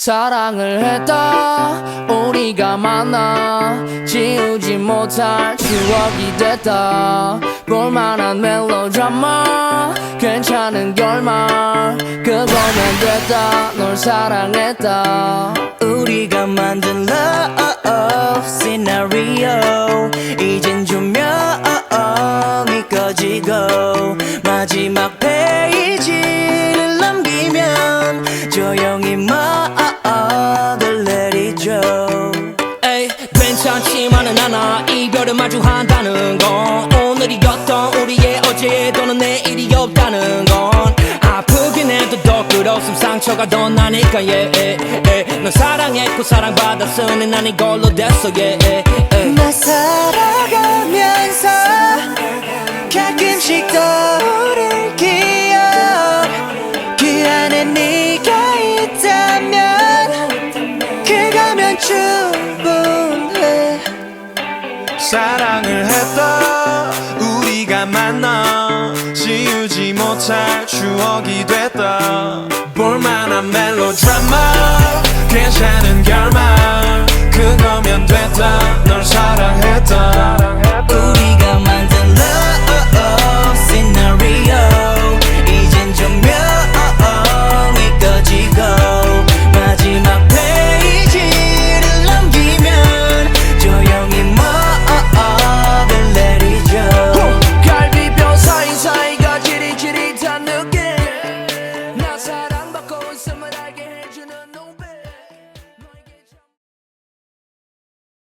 사랑을 했다. 우리가 만나 지우지 못할 추억이 됐다. 볼만한 멜로드라마 괜찮은 결말 그거면 됐다. 널 사랑했다. 우리가 만든 love scenario. 이젠 조명이 꺼지고 마지막 페이지를 넘기면 조용히 괜찮지만은 않아 이별을 마주한다는 건 오늘이었던 우리의 어제 또는 내일이 없다는 건 아프긴 해도 더 끌었음 상처가 더 나니까 yeah, yeah, yeah. 넌 사랑했고 사랑받았으니 난 이걸로 됐어 yeah, yeah, yeah. 나 살아가면서 가끔씩 떠오를 기억 그 안에 네가 있다면 그거면 충분해 사랑을 했다. 우리가 만나 지우지 못할 추억이 됐다. 볼만한 멜로드라마 괜찮은 결말